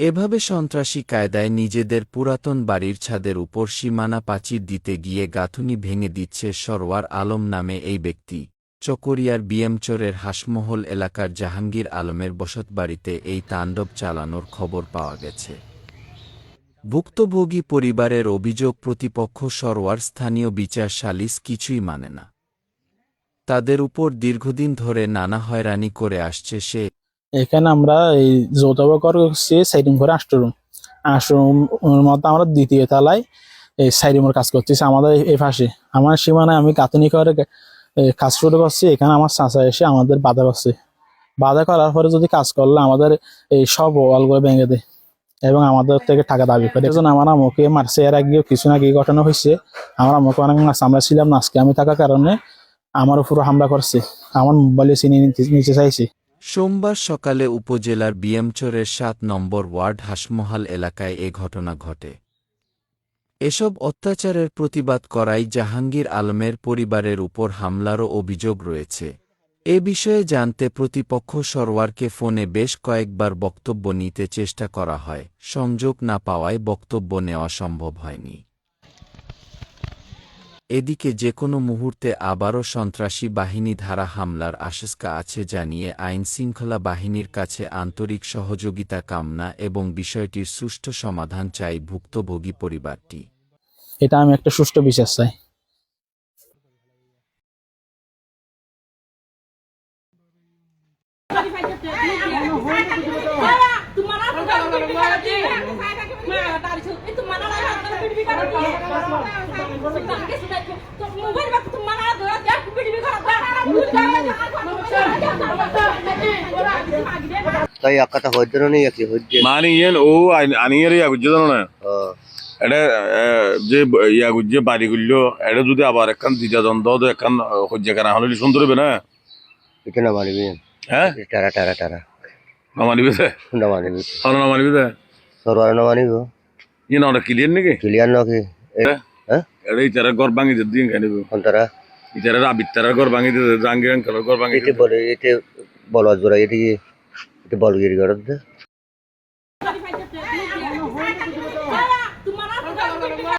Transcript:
এভাবে সন্ত্রাসী কায়দায় নিজেদের পুরাতন বাড়ির ছাদের উপর সীমানা পাচির দিতে গিয়ে গাঁথুনি ভেঙে দিচ্ছে সরওয়ার আলম নামে এই ব্যক্তি। চকরিয়ার বিএমচরের হাসমহল এলাকার জাহাঙ্গীর আলমের বসতবাড়িতে এই তাণ্ডব চালানোর খবর পাওয়া গেছে। ভুক্তভোগী পরিবারের অভিযোগ, প্রতিপক্ষ সরওয়ার স্থানীয় বিচার সালিস কিছুই মানে না। তাদের উপর দীর্ঘদিন ধরে নানা হয়রানি করে আসছে সে এখানে আমরা এই যৌথ করছি সাইডিং করে আষ্টরুম আষ্টরুমের মধ্যে আমরা দ্বিতীয় তলায় এই সাইডিমের কাজ করতেছি আমাদের এই- পাশে। আমার সীমানায় আমি কাতুনি করে কাজ শুরু করছি। এখানে আমার চাচা এসে আমাদের বাধা করছে। বাধা করার পরে যদি কাজ করলে আমাদের এই সব ওয়ালগুলো ভেঙে দেয় এবং আমাদের থেকে টাকা দাবি করে। এখন আমার আমাকে মারছে। এর আগেও কিছু না কি ঘটনা হয়েছে। আমার আমাকে অনেক মাস আমরা ছিলাম। না আজকে আমি থাকার কারণে আমার উপর হামলা করছে। আমার মোবাইলে চিনি নিতে চাইছে। সোমবার সকালে উপজেলার বিএমচরের সাত নম্বর ওয়ার্ড হাসমহাল এলাকায় এ ঘটনা ঘটে। এসব অত্যাচারের প্রতিবাদ করাই জাহাঙ্গীর আলমের পরিবারের উপর হামলারও অভিযোগ রয়েছে। এ বিষয়ে জানতে প্রতিপক্ষ সরওয়ারকে ফোনে বেশ কয়েকবার বক্তব্য নিতে চেষ্টা করা হয়, সংযোগ না পাওয়ায় বক্তব্য নেওয়া সম্ভব হয়নি। এদিকে যে কোনো মুহূর্তে আবারও সন্ত্রাসী বাহিনী ধারা হামলার আশঙ্কা আছে জানিয়ে আইন শৃঙ্খলা বাহিনীর কাছে আন্তরিক সহযোগিতা কামনা এবং বিষয়টির সুষ্ঠু সমাধান চাই ভুক্তভোগী পরিবারটি। এটা আমি একটা সুষ্ঠু বিশ্বাস চাই। তাই আকাটা হইদ্র নেই কি হইদ্য মানে ইয়েন ও আনিয়ের ইয়া গুজ্জে জানো না? এটা যে ইয়া গুজ্জে বাড়ি গুললো এটা যদি আবার একখান দ্বিতীয় দ্বন্দ্ব তো একখান হজ্জে কেনা হলে সুন্দর হবে না? এটা না মানিবি? হ্যাঁ? টারা টারা টারা। না মানিবে সে না মানিবি। আর না মানিবে সে সরবার না মানিব? ಏನು ಅವ್ರ ಕ್ಲಿಯರ್ ನಿಗೆ ಕ್ಲಿಯರ್ ನೋಡಿ ಎಡೆ ಈ ಥರ ಗೊರ್ ಬಾಂಗಿದ್ದು ಹಿಂಗೆ ನೀವು ಒಂಥರ ಈ ಥರ ಬಿತ್ತರ ಗೊರ್ ಬಾಂಗಿದ್ದು ಹಂಗೆ ಅಂಕಲ್ ಗೊರ್ ಬಾಂಗಿ ಇಟ್ಟು ಬಲ ಇಟ್ಟು ಬಲ ದೂರ ಇಟ್ಟು ಇಟ್ಟು ಬಲಗಿರಿ ಗಡದ್ದು